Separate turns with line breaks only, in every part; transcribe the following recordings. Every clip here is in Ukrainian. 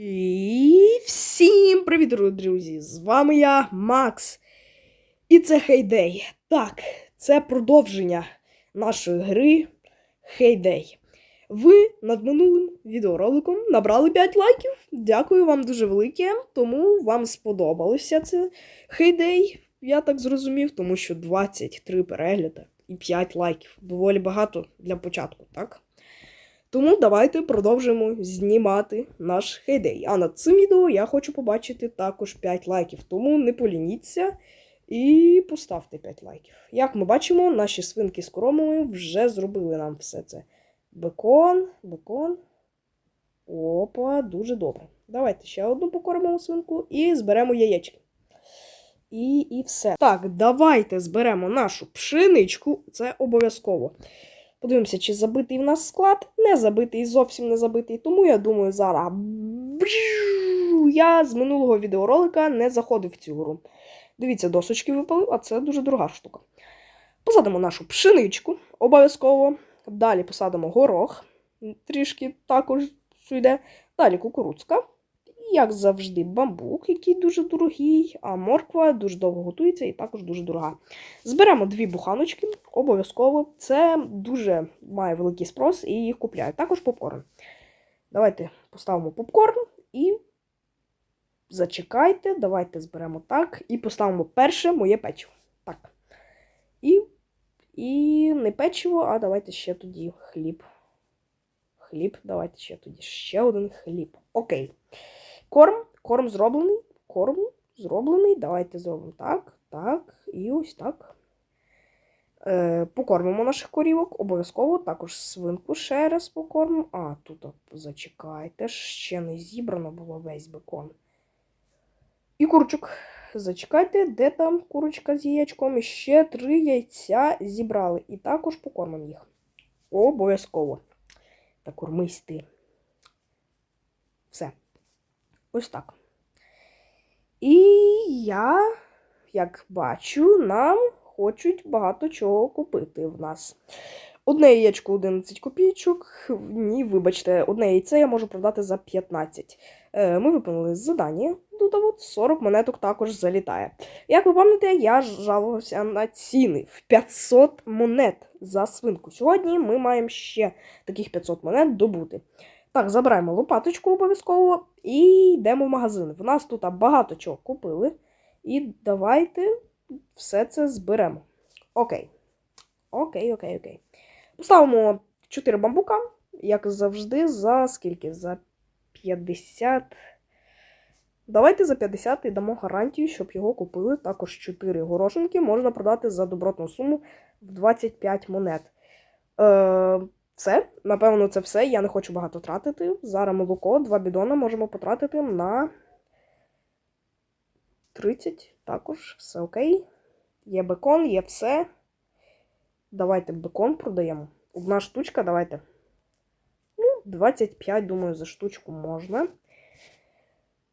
І всім привіт, друзі! З вами я, Макс. І це Хейдей. Так, це продовження нашої гри Хейдей. Ви над минулим відеороликом набрали 5 лайків. Дякую вам дуже велике. Тому вам сподобалося це Хейдей. Я так зрозумів, тому що 23 перегляди і 5 лайків. Доволі багато для початку, так? Тому давайте продовжимо знімати наш хейдей. А над цим відео я хочу побачити також 5 лайків. Тому не полініться і поставте 5 лайків. Як ми бачимо, наші свинки з коромами вже зробили нам все це. Бекон, бекон. Опа, дуже добре. Давайте ще одну покормимо свинку і зберемо яєчки. І, і все. Так, давайте зберемо нашу пшеничку. Це обов'язково. Подивимося, чи забитий в нас склад. Не забитий, зовсім не забитий. Тому я думаю, зараз. Я з минулого відеоролика не заходив в цю гру. Дивіться, досочки випали, а це дуже дорога штука. Посадимо нашу пшеничку обов'язково. Далі посадимо горох. Трішки також йде. Далі кукурудзка. Як завжди, бамбук, який дуже дорогий, а морква дуже довго готується і також дуже дорога. Зберемо дві буханочки, обов'язково. Це дуже має великий спрос і їх купляють. Також попкорн. Давайте поставимо попкорн і зачекайте, давайте зберемо так. І поставимо перше моє печиво. Так. І, і не печиво, а давайте ще тоді хліб. Хліб, давайте ще тоді ще один хліб. Окей. Корм, корм зроблений. Корм зроблений. Давайте зробимо так, так і ось так. Е, покормимо наших корівок, обов'язково. Також свинку ще раз покормимо. А, тут зачекайте, ще не зібрано було весь бекон. І курчик. Зачекайте, де там курочка з яєчком? Ще три яйця зібрали. І також покормимо їх. Обов'язково. Та кормись ти. Все. Ось так. І я, як бачу, нам хочуть багато чого купити в нас. Одне яєчко 11 копійочок. Ні, вибачте, одне яйце я можу продати за 15. Е, Ми виконали задання. Тут от 40 монеток також залітає. Як ви пам'ятаєте, я жалувався на ціни в 500 монет за свинку. Сьогодні ми маємо ще таких 500 монет добути. Так, забираємо лопаточку обов'язково і йдемо в магазин. В нас тут багато чого купили. І давайте все це зберемо. Окей. Окей, окей, окей. Поставимо 4 бамбука, як завжди, за скільки? За 50. Давайте за 50 і дамо гарантію, щоб його купили. Також 4 горошинки можна продати за добротну суму в 25 монет. Е, Все, напевно, це все. Я не хочу багато тратити. Зараз молоко, 2 бідона можемо потратити на 30. Також все окей. Є бекон, є все. Давайте бекон продаємо. Одна штучка, давайте. Ну, 25, думаю, за штучку можна.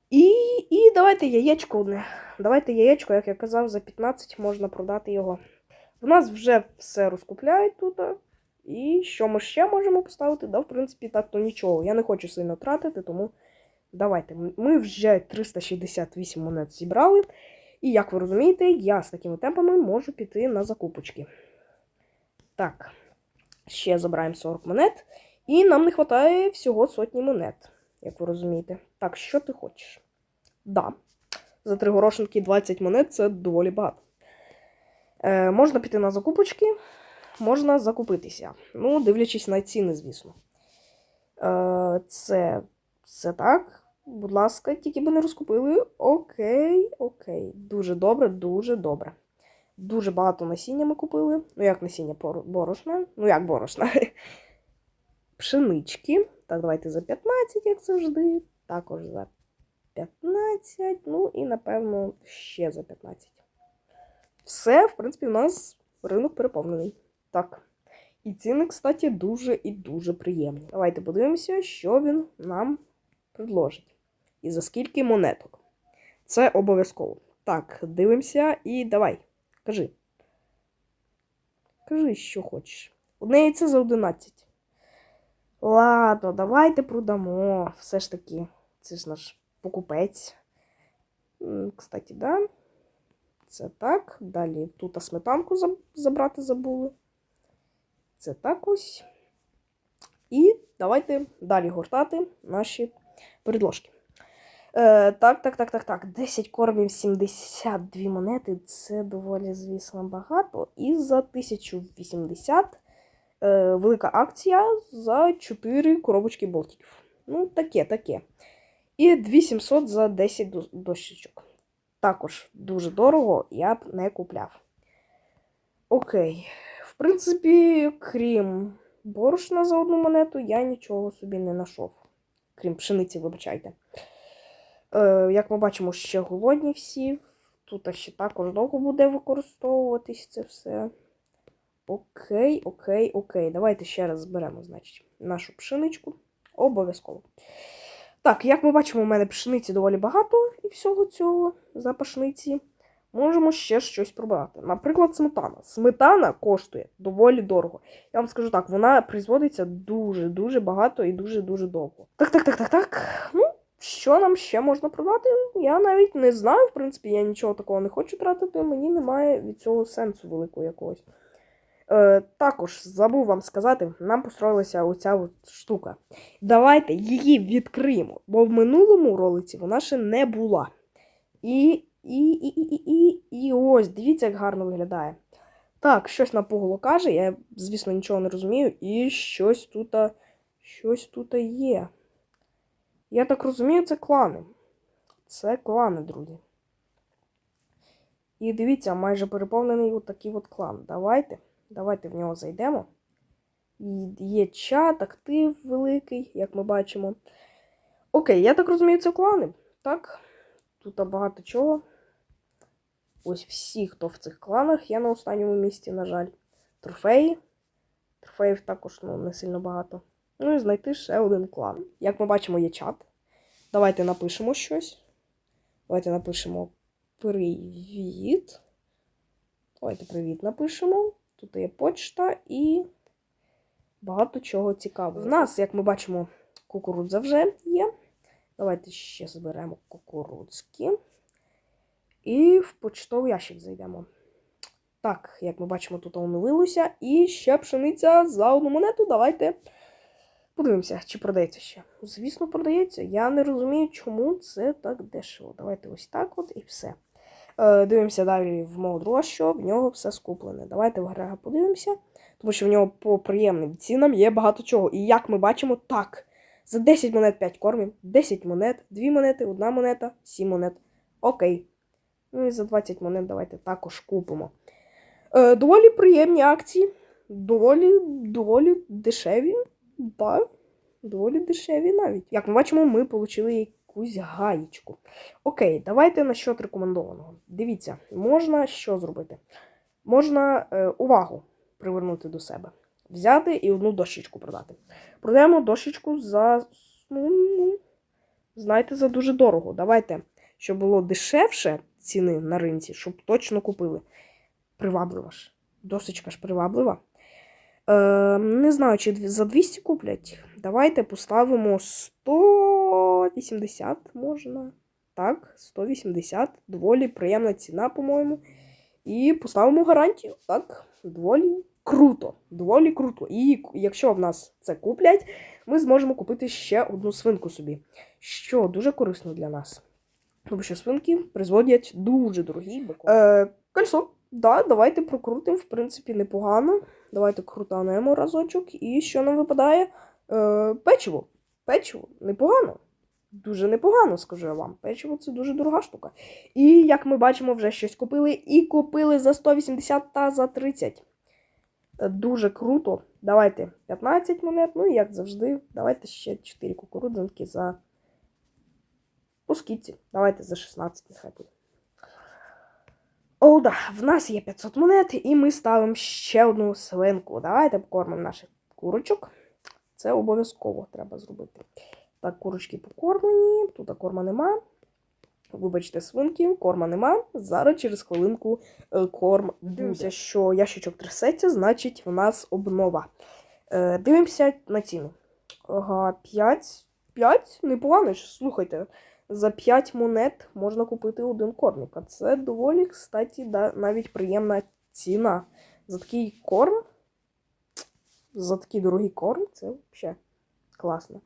І і давайте яєчко одне. Давайте яєчко, як я казав, за 15 можна продати його. В нас вже все розкупляють тут. І що ми ще можемо поставити? Да, в принципі, так то нічого. Я не хочу сильно тратити, тому давайте. Ми вже 368 монет зібрали. І як ви розумієте, я з такими темпами можу піти на закупочки. Так, ще забираємо 40 монет. І нам не вистачає всього сотні монет, як ви розумієте. Так, що ти хочеш? Да. За три горошинки 20 монет це доволі багато. Е, Можна піти на закупочки, можна закупитися. Ну, дивлячись на ціни, звісно. Е, Це, це так. Будь ласка, тільки би не розкупили. Окей, окей. Дуже добре, дуже добре. Дуже багато насіння ми купили. Ну, як насіння борошна. Ну, як борошна. Пшенички. Так, давайте за 15, як завжди. Також за 15. Ну і, напевно, ще за 15. Все, в принципі, у нас ринок переповнений. Так. І ціни, кстати, дуже і дуже приємні. Давайте подивимося, що він нам предложить. І за скільки монеток. Це обов'язково. Так, дивимося і давай. Кажи. Кажи, що хочеш. Одне яйце за 11. Ладно, давайте продамо. Все ж таки. Це ж наш покупець. Кстати, да. Це так. Далі тут сметанку забрати забули. Це так ось. І давайте далі гортати наші предложки. Е, так, так, так, так, так. 10 кормів, 72 монети. Це доволі, звісно, багато. І за 1080 е, велика акція за 4 коробочки болтиків. Ну, таке, таке. І 2700 за 10 до- дощечок. Також дуже дорого, я б не купляв. Окей. В принципі, крім борошна за одну монету, я нічого собі не знайшов. Крім пшениці, вибачайте. Е, як ми бачимо, ще голодні всі. Тут ще також довго буде використовуватись це все. Окей, окей, окей. Давайте ще раз зберемо, значить, нашу пшеничку. Обов'язково. Так, як ми бачимо, у мене пшениці доволі багато і всього цього за пшениці. Можемо ще щось пробрати. Наприклад, сметана. Сметана коштує доволі дорого. Я вам скажу так, вона производиться дуже-дуже багато і дуже-дуже довго. Так, так, так, так, так. Ну, що нам ще можна продати? Я навіть не знаю. В принципі, я нічого такого не хочу тратити. Мені немає від цього сенсу великого якогось. Е, також забув вам сказати, нам построїлася оця от штука. Давайте її відкриємо, бо в минулому ролиці вона ще не була. І, і, і, і, і, і, ось, дивіться, як гарно виглядає. Так, щось на пугало каже, я, звісно, нічого не розумію, і щось тут, щось тут є. Я так розумію, це клани. Це клани, друзі. І дивіться, майже переповнений отакий от клан. Давайте. Давайте в нього зайдемо. Є чат, актив великий, як ми бачимо. Окей, я так розумію, це клани. Так. Тут багато чого. Ось всі, хто в цих кланах, я на останньому місці, на жаль. Трофеї. Трофеїв також ну, не сильно багато. Ну і знайти ще один клан. Як ми бачимо, є чат. Давайте напишемо щось. Давайте напишемо привіт. Давайте привіт напишемо. Тут є почта і багато чого цікавого. В нас, як ми бачимо, кукурудза вже є. Давайте ще зберемо кукурудзки. І в почтовий ящик зайдемо. Так, як ми бачимо, тут оновилося. І ще пшениця за одну монету. Давайте подивимося, чи продається ще. Звісно, продається. Я не розумію, чому це так дешево. Давайте ось так от і все. Е, дивимося далі в мого друга, що в нього все скуплене. Давайте в Грега подивимося, тому що в нього по приємним цінам є багато чого. І як ми бачимо, так. За 10 монет 5 кормів, 10 монет, 2 монети, 1 монета, 7 монет. Окей. Ну і за 20 монет давайте також купимо. Е, доволі приємні акції. Доволі, доволі дешеві. Да, доволі дешеві навіть. Як ми бачимо, ми отримали якусь гаєчку. Окей, давайте насчет рекомендованого. Дивіться, можна що зробити? Можна е, увагу привернути до себе. Взяти і одну дощечку продати. Продаємо дощечку за, ну, ну, знаєте, за дуже дорого. Давайте, щоб було дешевше ціни на ринці, щоб точно купили. Приваблива ж. Досочка ж приваблива. Е, не знаю, чи за 200 куплять. Давайте поставимо 180 можна. Так, 180. Доволі приємна ціна, по-моєму. І поставимо гарантію. Так, доволі круто. Доволі круто. І якщо в нас це куплять, ми зможемо купити ще одну свинку собі. Що дуже корисно для нас. Тому що свинки призводять дуже дорогі бекон. Е, кольцо. Да, давайте прокрутимо, в принципі, непогано. Давайте крутанемо разочок. І що нам випадає? Е, печиво. Печиво. Непогано. Дуже непогано, скажу я вам. Печиво це дуже дорога штука. І як ми бачимо, вже щось купили. І купили за 180 та за 30. Е, Дуже круто. Давайте 15 монет. Ну і як завжди, давайте ще 4 кукурудзинки за. По скидці. Давайте за 16 нехай буде. О, да, в нас є 500 монет, і ми ставимо ще одну свинку. Давайте покормимо наших курочок. Це обов'язково треба зробити. Так, курочки покормлені, тут корма нема. Вибачте, свинки, корма нема. Зараз через хвилинку е, корм буде. Що ящичок трясеться, значить в нас обнова. Е, дивимося на ціну. Ага, 5. 5 непогано. ж, Слухайте, за 5 монет можна купити один кормик. А це доволі, кстати, да, навіть приємна ціна. За такий корм. За такий дорогий корм, це взагалі класно.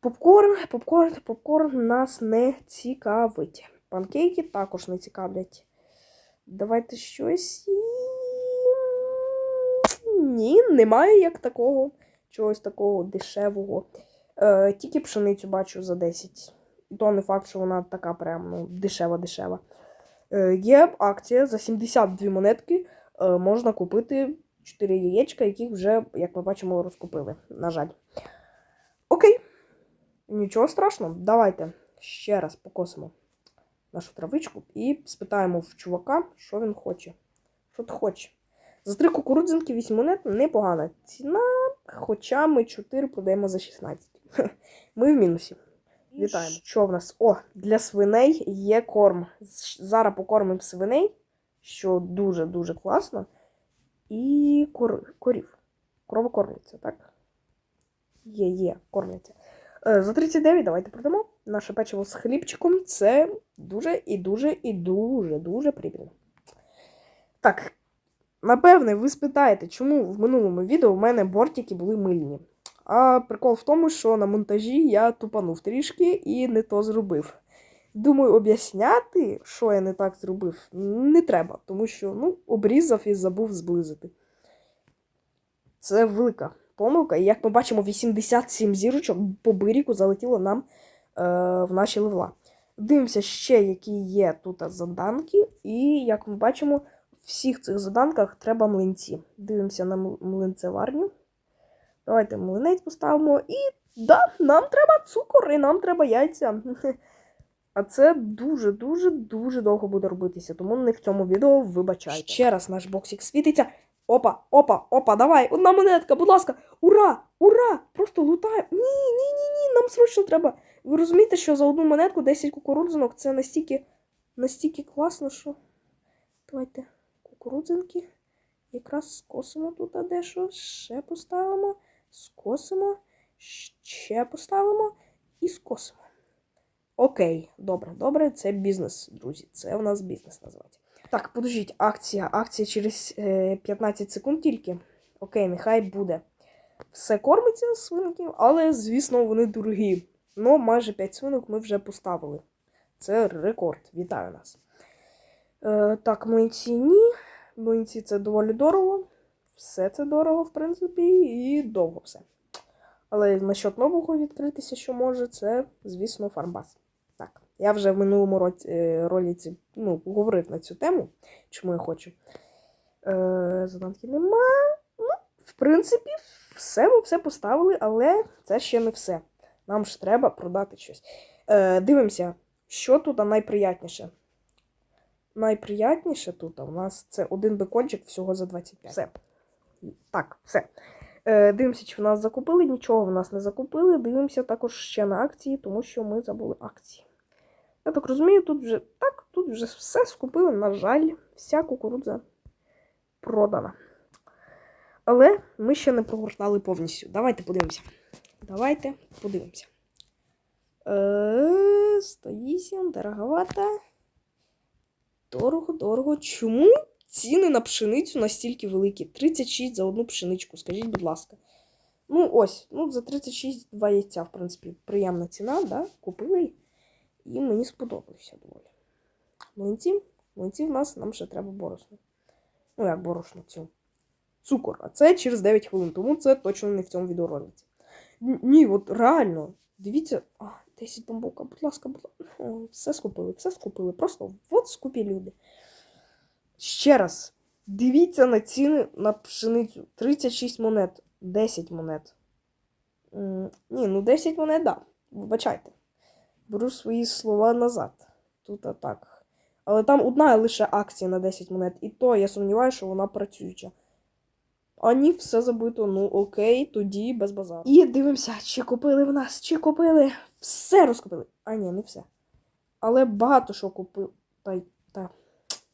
Попкорн, попкорн, попкорн нас не цікавить. Панкейки також не цікавлять. Давайте щось. Ні, немає як такого. Чогось такого дешевого. Е, тільки пшеницю бачу за 10. То не факт, що вона така прям ну, дешева-дешева. Е, є акція за 72 монетки. Е, можна купити 4 яєчка, яких вже, як ми бачимо, розкупили. На жаль. Окей. Нічого страшного. Давайте ще раз покосимо нашу травичку і спитаємо в чувака, що він хоче. Що ти хоче? За три кукурудзинки 8 монет непогана ціна, хоча ми 4 продаємо за 16. Ми в мінусі. Вітаємо. Що в нас? О, для свиней є корм. Зараз покормимо свиней, що дуже-дуже класно. І кор... корів. Корова кормиться, так? Є, є, кормляться. Е, За 39 давайте продамо. Наше печиво з хлібчиком це дуже і дуже і дуже дуже прибильно. Так, напевне, ви спитаєте, чому в минулому відео в мене бортики були мильні. А прикол в тому, що на монтажі я тупанув трішки і не то зробив. Думаю, об'ясняти, що я не так зробив, не треба, тому що ну, обрізав і забув зблизити. Це велика помилка. І як ми бачимо, 87 зірочок по биріку залетіло нам е, в наші левла. Дивимося ще, які є тут заданки. І як ми бачимо, в всіх цих заданках треба млинці. Дивимося на млинцеварню. Давайте млинець поставимо. І да, нам треба цукор, і нам треба яйця. А це дуже-дуже дуже довго буде робитися, тому не в цьому відео вибачайте. Ще раз наш боксик світиться. Опа, опа, опа, давай, одна монетка, будь ласка. Ура! Ура! Просто лутаємо. Ні, ні, ні, ні, нам срочно треба. Ви розумієте, що за одну монетку 10 кукурудзинок це настільки, настільки класно, що. Давайте кукурудзинки. Якраз скосимо тут а дещо, ще поставимо, скосимо, ще поставимо і скосимо. Окей, добре, добре, це бізнес, друзі. Це у нас бізнес називається. Так, подождіть, акція. Акція через е, 15 секунд тільки. Окей, нехай буде. Все кормиться свинки, але, звісно, вони дорогі. Ну, майже 5 свинок ми вже поставили. Це рекорд. Вітаю нас. Е, так, млинці ні. Млинці це доволі дорого. Все це дорого, в принципі, і довго все. Але насчет нового відкритися, що може, це, звісно, фармбас. Так, я вже в минулому році, е, роліці ну, говорив на цю тему, чому я хочу. Е, заданки нема. Ну, в принципі, все ми все поставили, але це ще не все. Нам ж треба продати щось. Е, дивимося, що тут найприятніше. Найприятніше тут у нас це один бекончик всього за 25. Все. Так, все. Е, дивимося, чи в нас закупили. Нічого в нас не закупили. Дивимося також ще на акції, тому що ми забули акції. Я так розумію, тут вже так, тут вже все скупили. На жаль, вся кукурудза продана. Але ми ще не прогортали повністю. Давайте подивимося. Давайте подивимося. Е, 108, дороговато. Дорого, дорого. Чому ціни на пшеницю настільки великі? 36 за одну пшеничку, скажіть, будь ласка. Ну, ось, ну, за 36 два яйця, в принципі, приємна ціна, да? Купили. І мені сподобалося доволі. Млинці, млинці в нас нам ще треба борошно. Ну, як борошно, цю. Цукор. А це через 9 хвилин, тому це точно не в цьому відеоролиці. Ні, от реально. Дивіться. А, 10 бамбука, будь ласка, будь ласка. Все скупили, все скупили. Просто от скупі люди. Ще раз. Дивіться на ціни на пшеницю. 36 монет, 10 монет. М, Ні, ну 10 монет, да. Вибачайте. Беру свої слова назад. Тут так. Але там одна лише акція на 10 монет. І то я сумніваюся, що вона працююча. А ні, все забито. Ну окей, тоді без базару. І дивимося, чи купили в нас, чи купили. Все розкупили. А ні, не все. Але багато що купив. Та, та,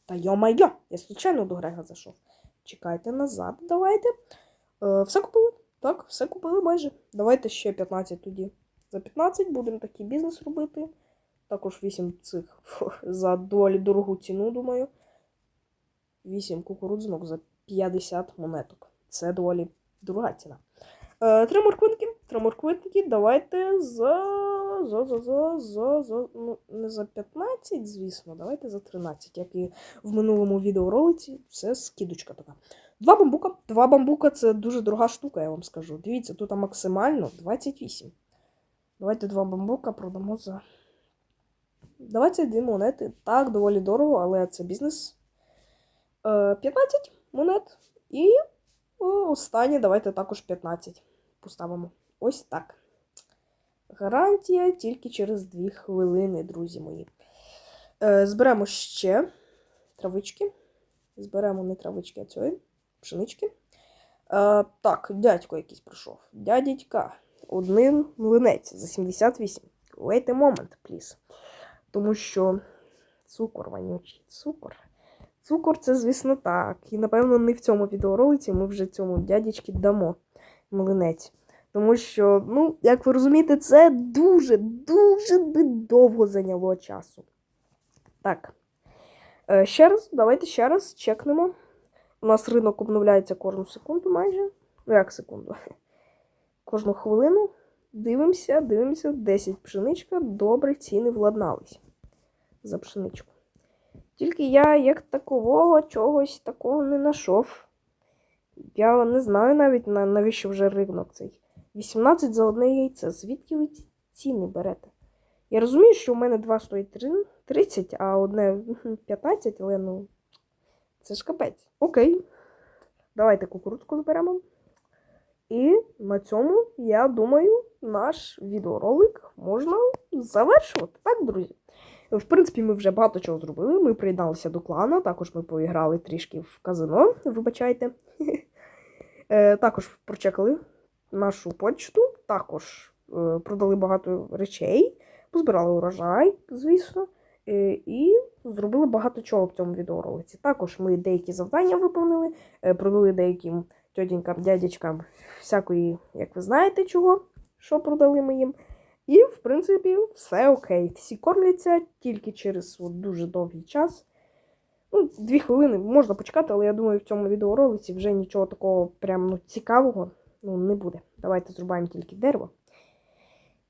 та йо-майо, я случайно до Грега зайшов. Чекайте назад, давайте. Е, все купили. Так, все купили майже. Давайте ще 15 тоді. За 15 будемо такий бізнес робити. Також 8 цих за доволі дорогу ціну, думаю. 8 кукурудзинок за 50 монеток. Це доволі дорога ціна. Е, три морквинки. Три морквинки. Давайте за. За, за, за, за, за. Ну, не за 15, звісно. Давайте за 13. Як і в минулому відеоролиці, це скидочка така. Два бамбука. Два бамбука це дуже дорога штука, я вам скажу. Дивіться, тут максимально 28. Давайте два бамбука продамо за. 22 монети. Так, доволі дорого, але це бізнес. Е, 15 монет. І о, останнє давайте також 15 поставимо. Ось так. Гарантія тільки через 2 хвилини, друзі мої. Е, зберемо ще травички. Зберемо не травички, а цієї пшенички. Е, так, дядько якийсь прийшов. Дядька. Один млинець за 78. Wait a moment, please. Тому що цукор вонючий, цукор. Цукор це, звісно, так. І, напевно, не в цьому відеоролиці ми вже цьому дядечки дамо млинець. Тому що, ну, як ви розумієте, це дуже, дуже би довго зайняло часу. Так. Е, ще раз, давайте ще раз чекнемо. У нас ринок обновляється кожну секунду майже. Ну, як секунду? Кожну хвилину. Дивимося, дивимося. 10 пшеничка. Добре, ціни владнались за пшеничку. Тільки я як такового чогось такого не знайшов. Я не знаю навіть навіщо вже ринок цей. 18 за одне яйце. Звідки ви ці ціни берете? Я розумію, що у мене два стоїть 30, а одне 15, але ну. Це ж капець. Окей. Давайте кукурудзку зберемо. І на цьому, я думаю, наш відеоролик можна завершувати. Так, друзі? В принципі, ми вже багато чого зробили. Ми приєдналися до клана, також ми поіграли трішки в казино, вибачайте. Е, також прочекали нашу почту, також е, продали багато речей, позбирали урожай, звісно, е, і зробили багато чого в цьому відеоролиці. Також ми деякі завдання виповнили, продали деяким тьотінькам, дядячкам всякої, як ви знаєте, чого, що продали ми їм. І, в принципі, все окей. Всі кормляться тільки через от, дуже довгий час. Ну, Дві хвилини можна почекати, але я думаю, в цьому відеоролиці вже нічого такого прям ну, цікавого ну, не буде. Давайте зрубаємо тільки дерево.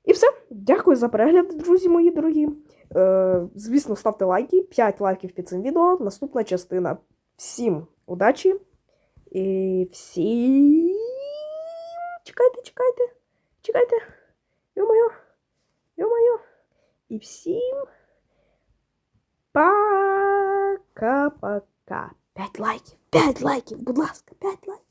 І все. Дякую за перегляд, друзі мої дорогі. Е, Звісно, ставте лайки. 5 лайків під цим відео. Наступна частина. Всім удачі! І всі. Чекайте, чекайте, чекайте. Йо-моє. Йо-моє. І всім. Пока-пока. П'ять лайків. П'ять лайків, будь ласка, п'ять лайків.